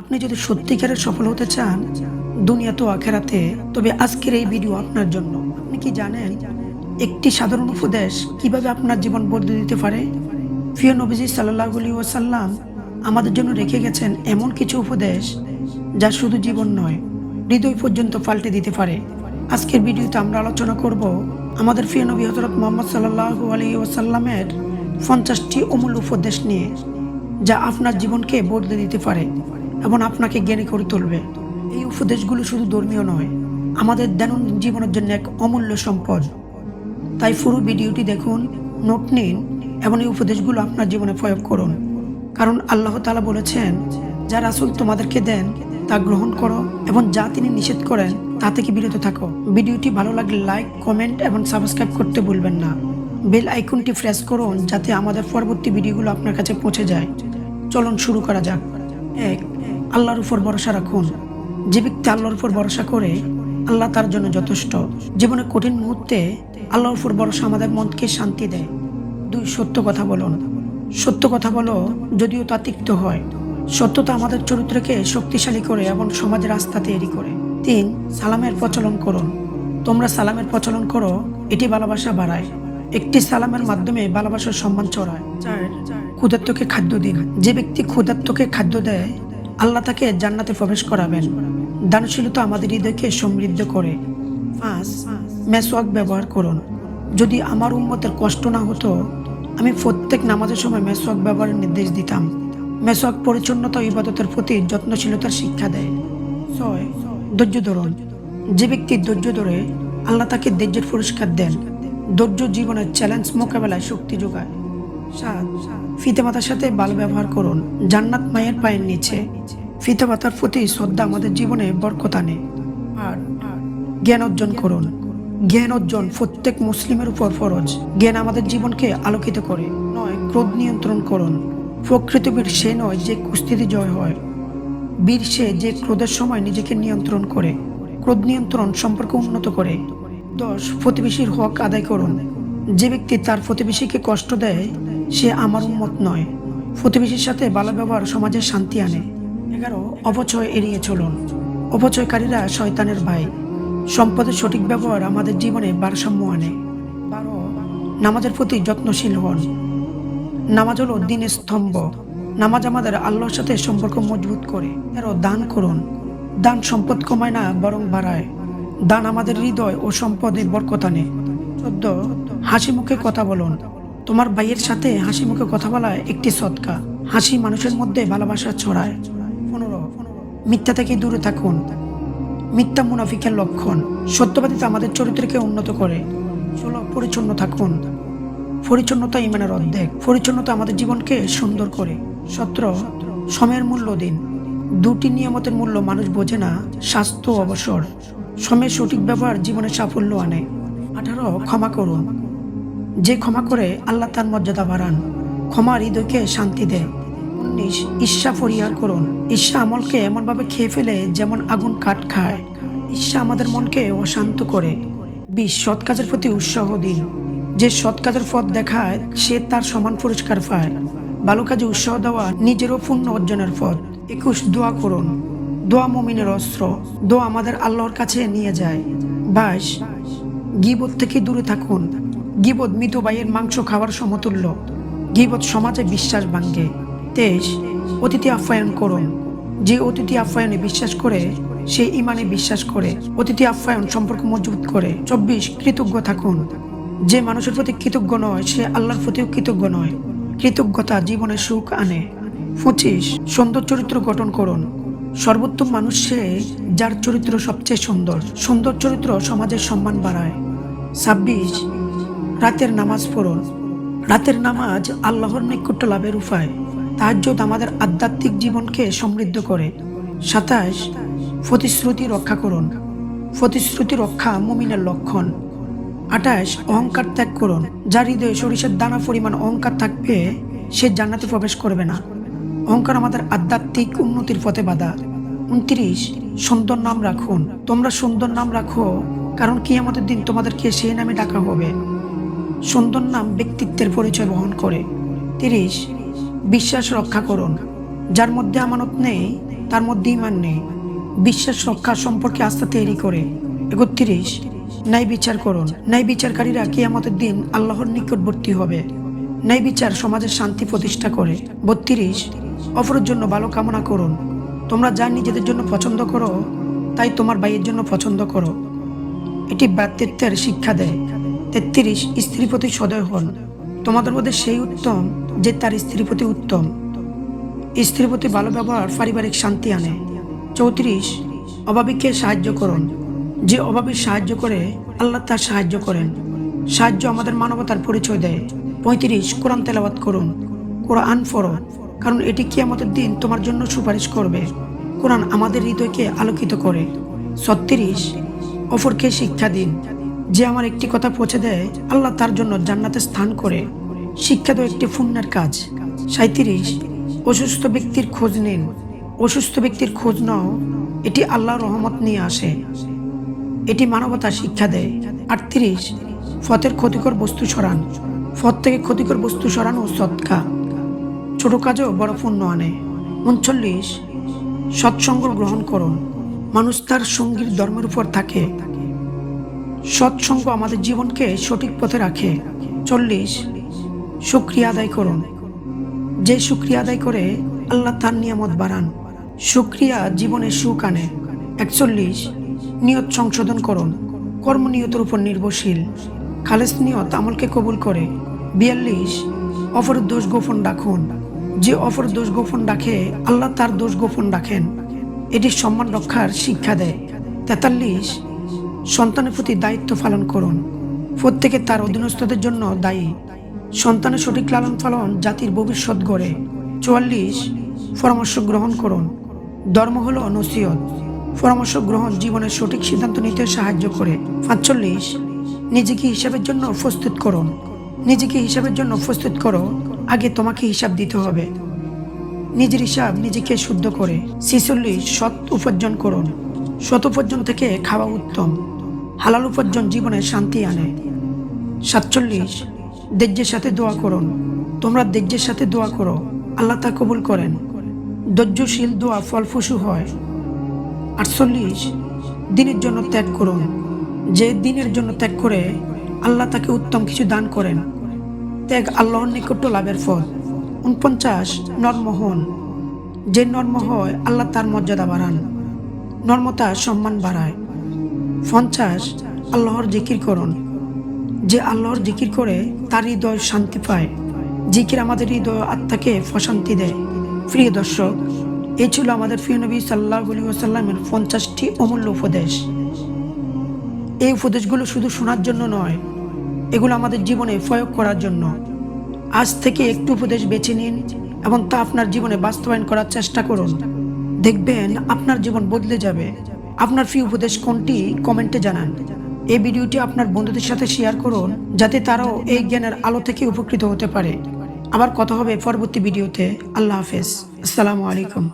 আপনি যদি সত্যিকারের সফল হতে চান, দুনিয়া তো আখেরাতে, তবে আজকের এই ভিডিও আপনার জন্য। আপনি কি জানেন একটি সাধারণ উপদেশ কীভাবে আপনার জীবন বদলে দিতে পারে? প্রিয় নবীজি সাল্লাহ আলী ওয়াসাল্লাম আমাদের জন্য রেখে গেছেন এমন কিছু উপদেশ যা শুধু জীবন নয়, হৃদয় পর্যন্ত পাল্টে দিতে পারে। আজকের ভিডিওতে আমরা আলোচনা করব আমাদের প্রিয় নবী হজরত মোহাম্মদ সাল্লাহ আলী ওয়াসাল্লামের পঞ্চাশটি অমূল্য উপদেশ নিয়ে, যা আপনার জীবনকে বদলে দিতে পারে। এবং আপনাকে জ্ঞানী করে তুলবে। এই উপদেশগুলো শুধু ধর্মীয় নয়, আমাদের দৈনন্দিন জীবনের জন্য এক অমূল্য সম্পদ। তাই পুরো ভিডিওটি দেখুন, নোট নিন, এবং এই উপদেশগুলো আপনার জীবনে প্রয়োগ করুন। কারণ আল্লাহ তালা বলেছেন, যা রাসুল তোমাদেরকে দেন, তা গ্রহণ করো, এবং যা তিনি নিষেধ করেন, তা থেকে বিরত থাকো। ভিডিওটি ভালো লাগলে লাইক, কমেন্ট, এবং সাবস্ক্রাইব করতে ভুলবেন না। বেল আইকনটি প্রেস করুন, যাতে আমাদের পরবর্তী ভিডিওগুলো আপনার কাছে পৌঁছে যায়। চলুন শুরু করা যাক। এক আল্লাহর উপর ভরসা রাখুন। যে ব্যক্তি আল্লাহর উপর ভরসা করে, আল্লাহ তার জন্য যথেষ্ট। জীবনে কঠিন মুহূর্তে আল্লাহর উপর ভরসা আমাদের মনকে শান্তি দেয়। দুই, সত্য কথা বলুন। সত্য কথা বলো, যদিও তা তিক্ত হয়। সত্যতা আমাদের চরিত্রকে শক্তিশালী করে এবং সমাজের রাস্তা তৈরি করে। তিন, সালামের প্রচলন করুন। তোমরা সালামের প্রচলন করো, এটি ভালোবাসা বাড়ায়। একটি সালামের মাধ্যমে ভালোবাসার সম্মান চড়ায় চার, ক্ষুধার্তকে খাদ্য দিন। যে ব্যক্তি ক্ষুধার্তকে খাদ্য দেয় আল্লাহ তাকে জান্নাতে প্রবেশ করাবেন। দানশীলতা আমাদের হৃদয়কে সমৃদ্ধ করে। পাঁচ মেসওয়াক ব্যবহার করুন। যদি আমার উন্মতের কষ্ট না হতো, আমি প্রত্যেক নামাজের সময় মেসওয়াক ব্যবহারের নির্দেশ দিতাম। মেসওয়াক পরিচ্ছন্নতা ইবাদতের প্রতি যত্নশীলতার শিক্ষা দেয়। ছয়, ধৈর্য ধরুন। যে ব্যক্তি ধৈর্য ধরে আল্লাহ তাকে ধৈর্যের পুরস্কার দেন, ধৈর্য জীবনের চ্যালেঞ্জ মোকাবেলায় শক্তি যোগায়। সাত ফিতেমাতার সাথে ভালো ব্যবহার করুন। জান্নাত মায়ের পায়ের নিচে। ফিতেমাতার প্রতি শ্রদ্ধা আমাদের জীবনে বরকত আনে। আর জ্ঞান অর্জন করুন। জ্ঞান অর্জন প্রত্যেক মুসলিমের উপর ফরজ। জ্ঞান আমাদের জীবনকে আলোকিত করে, নয় ক্রোধ নিয়ন্ত্রণ করুন। প্রকৃত বীর সে নয় যে কুস্তিতে জয় হয়। বীর সে যে ক্রোধের সময় নিজেকে নিয়ন্ত্রণ করে। ক্রোধ নিয়ন্ত্রণ সম্পর্ক উন্নত করে। দশ প্রতিবেশীর হক আদায় করুন। যে ব্যক্তি তার প্রতিবেশীকে কষ্ট দেয়, সে আমার উন্মত নয়। প্রতিবেশীর সাথে ভালো ব্যবহার সমাজের শান্তি আনে। এগারো, অপচয় এড়িয়ে চলুন। অপচয়কারীরা শয়তানের ভাই। সম্পদের সঠিক ব্যবহার আমাদের জীবনে ভারসাম্য আনে। বারো, নামাজের প্রতি যত্নশীল হন। নামাজ হলো দিনের স্তম্ভ। নামাজ আমাদের আল্লাহর সাথে সম্পর্ক মজবুত করে। তেরো দান করুন। দান সম্পদ কমায় না, বরং বাড়ায়। দান আমাদের হৃদয় ও সম্পদে বরকত আনে। চোদ্দ হাসি মুখে কথা বলুন। তোমার ভাইয়ের সাথে হাসি মুখে কথা বলা একটি সৎকা। হাসি মানুষের মধ্যে ভালোবাসা ছড়ায়। পনেরো, মিথ্যা থেকে দূরে থাকুন। মিথ্যা মুনাফিকের লক্ষণ। সত্যবাদিতা আমাদের চরিত্রকে উন্নত করে। ষোলো, পরিচ্ছন্ন থাকুন। পরিচ্ছন্নতা ইমানের অর্ধেক। পরিচ্ছন্নতা আমাদের জীবনকে সুন্দর করে। সতেরো, সময়ের মূল্য দিন। দুটি নিয়ামতের মূল্য মানুষ বোঝে না, স্বাস্থ্য অবসর। সময়ের সঠিক ব্যবহার জীবনে সাফল্য আনে। আঠারো, ক্ষমা করুন। যে ক্ষমা করে আল্লাহ তার মর্যাদা বাড়ান ক্ষমা হৃদয়কে শান্তি দেয় উনিশ, ঈর্ষা পরিহার করুন। ঈর্ষা আমলকে এমনভাবে খেয়ে ফেলে যেমন আগুন কাঠ খায়। ঈর্ষা আমাদের মনকে অশান্ত করে। বিশ, সৎ কাজের প্রতি উৎসাহ দিন। যে সৎ কাজের পথ দেখায়, সে তার সমান পুরস্কার পায়। ভালো কাজে উৎসাহ দেওয়া নিজেরও পূর্ণ অর্জনের পথ। একুশ, দোয়া করুন। দোয়া মমিনের অস্ত্র। দোয়া আমাদের আল্লাহর কাছে নিয়ে যায়। বাইশ, গিবত থেকে দূরে থাকুন। গিবত মৃত ভাইয়ের মাংস খাওয়ার সমতুল্য। গিবত সমাজে বিশ্বাস ভাঙ্গে তেইশ, অতিথি আপ্যায়ন করুন। যে অতিথি আপ্যায়নে বিশ্বাস করে, সে ইমানে বিশ্বাস করে। অতিথি আপ্যায়ন সম্পর্ক মজবুত করে। চব্বিশ, কৃতজ্ঞ থাকুন। যে মানুষের প্রতি কৃতজ্ঞ নয়, সে আল্লাহর প্রতিও কৃতজ্ঞ নয়। কৃতজ্ঞতা জীবনে সুখ আনে। পঁচিশ, সুন্দর চরিত্র গঠন করুন। সর্বোত্তম মানুষ সে যার চরিত্র সবচেয়ে সুন্দর। সুন্দর চরিত্র সমাজের সম্মান বাড়ায়। ছাব্বিশ রাতের নামাজ পড়ুন। রাতের নামাজ আল্লাহর নৈকট্য লাভের উপায়। তাহাজ্জুদ আমাদের আধ্যাত্মিক জীবনকে সমৃদ্ধ করে। সাতাশ, প্রতিশ্রুতি রক্ষা করুন। প্রতিশ্রুতি রক্ষা মুমিনের লক্ষণ। আঠাশ, অহংকার ত্যাগ করুন। যার হৃদয়ে সরিষার দানা পরিমাণ অহংকার থাকবে, সে জান্নাতে প্রবেশ করবে না। অহংকার আমাদের আধ্যাত্মিক উন্নতির পথে বাধা। উনত্রিশ, সুন্দর নাম রাখুন। তোমরা সুন্দর নাম রাখো, কারণ কি আমাদের দিন তোমাদেরকে সেই নামে ডাকা হবে। সুন্দর নাম ব্যক্তিত্বের পরিচয় বহন করে। তিরিশ, বিশ্বাস রক্ষা করুন। যার মধ্যে আমানত নেই, তার মধ্যে ইমান নেই। বিশ্বাস রক্ষা সম্পর্কে আস্থা তৈরি করে। একত্রিশ ন্যায় বিচার করুন। ন্যায় বিচারকারীরা কিয়ামতের দিন আল্লাহর নিকটবর্তী হবে। ন্যায় বিচার সমাজের শান্তি প্রতিষ্ঠা করে। বত্রিশ, অপরের জন্য ভালো কামনা করুন। তোমরা যা নিজেদের জন্য পছন্দ করো, তাই তোমার ভাইয়ের জন্য পছন্দ করো। এটি ব্যক্তিত্বের শিক্ষা দেয়। তেত্রিশ স্ত্রীর প্রতি সদয় হন। তোমাদের মধ্যে সেই উত্তম যে তার স্ত্রীর প্রতি উত্তম। স্ত্রীর প্রতি ভালো ব্যবহার, পারিবারিক শান্তি আনে। চৌত্রিশ, অভাবীকে সাহায্য করুন। যে অভাবীর সাহায্য করে, আল্লাহ তার সাহায্য করেন। সাহায্য আমাদের মানবতার পরিচয় দেয়। পঁয়ত্রিশ, কোরআন তেলাওয়াত করুন। কোরআন পড়ো, কারণ এটি কি আমাদের দিন তোমার জন্য সুপারিশ করবে। কোরআন আমাদের হৃদয়কে আলোকিত করে। ছত্রিশ, অপরকে শিক্ষা দিন। যে আমার একটি কথা পৌঁছে দেয়, আল্লাহ তার জন্য জান্নাতে স্থান করে। শিক্ষা তো একটি পুণ্যের কাজ। সাঁত্রিশ অসুস্থ ব্যক্তির খোঁজ নিন। অসুস্থ ব্যক্তির খোঁজ নাও, এটি আল্লাহর রহমত নিয়ে আসে। এটি মানবতা শিক্ষা দেয়। আটত্রিশ, ফতের ক্ষতিকর বস্তু সরান। ফত থেকে ক্ষতিকর বস্তু সরান সরানো সৎকা। ছোট কাজও বড় পুণ্য আনে। উনচল্লিশ, সৎসঙ্গ গ্রহণ করুন। মানুষ তার সঙ্গীর ধর্মের উপর থাকে। সৎসঙ্গ আমাদের জীবনকে সঠিক পথে রাখে। চল্লিশ, শুক্রিয়া আদায় করুন। যে শুক্রিয়া আদায় করে আল্লাহ তার নিয়ামত বাড়ান, শুক্রিয়া জীবনে সুখ আনে। একচল্লিশ, নিয়ত সংশোধন করুন। কর্মনিয়তের উপর নির্ভরশীল। খালেস নিয়ত আমলকে কবুল করে। বিয়াল্লিশ অপরের দোষ গোপন রাখুন। যে অপরের দোষ গোপন রাখে, আল্লাহ তার দোষ গোপন রাখেন। এটি সম্মান রক্ষার শিক্ষা দেয়। তেতাল্লিশ সন্তানের প্রতি দায়িত্ব পালন করুন। প্রত্যেকে তার অধীনস্থদের জন্য দায়ী। সন্তানের সঠিক লালন পালন জাতির ভবিষ্যৎ গড়ে। চুয়াল্লিশ, পরামর্শ গ্রহণ করুন। ধর্ম হলো নসিহত। পরামর্শ গ্রহণ জীবনের সঠিক সিদ্ধান্ত নিতে সাহায্য করে। পাঁচচল্লিশ, নিজেকে হিসাবের জন্য প্রস্তুত করুন। নিজেকে হিসাবের জন্য প্রস্তুত করো। আগে তোমাকে হিসাব দিতে হবে। নিজের হিসাব নিজেকে শুদ্ধ করে। ছিচল্লিশ, সৎ উপার্জন করুন। সৎ উপার্জন থেকে খাওয়া উত্তম। হালাল উপার্জন জীবনে শান্তি আনে। সাতচল্লিশ, ধৈর্যের সাথে দোয়া করুন। তোমরা ধৈর্যের সাথে দোয়া করো। আল্লাহ তা কবুল করেন। ধৈর্যশীল দোয়া ফলফসু হয়। আটচল্লিশ, দিনের জন্য ত্যাগ করুন। যে দিনের জন্য ত্যাগ করে আল্লাহ তাকে উত্তম কিছু দান করেন। ত্যাগ আল্লাহর নিকট লাভের ফল। উনপঞ্চাশ, নর্ম হন। যে নর্ম হয়, আল্লাহ তার মর্যাদা বাড়ান। নর্মতা সম্মান বাড়ায়। পঞ্চাশ, আল্লাহর জিকির করুন। যে আল্লাহর জিকির করে, তার হৃদয় শান্তি পায়। জিকির আমাদের হৃদয় আত্মাকে প্রশান্তি দেয়। প্রিয় দর্শক, এই ছিল আমাদের প্রিয় নবী সাল্লাহ আলী পঞ্চাশটি অমূল্য উপদেশ। এই উপদেশগুলো শুধু শোনার জন্য নয়, এগুলো আমাদের জীবনে প্রয়োগ করার জন্য। আজ থেকে একটু উপদেশ বেছে নিন এবং তা আপনার জীবনে বাস্তবায়ন করার চেষ্টা করুন। দেখবেন আপনার জীবন বদলে যাবে। আপনার ফ্রি উপদেশ কোনটি? কমেন্টে জানান। এই ভিডিওটি আপনার বন্ধুদের সাথে শেয়ার করুন, যাতে তারাও এই জ্ঞানের আলো থেকে উপকৃত হতে পারে। আবার কথা হবে পরবর্তী ভিডিওতে। আল্লাহ হাফেজ। আসসালামু আলাইকুম।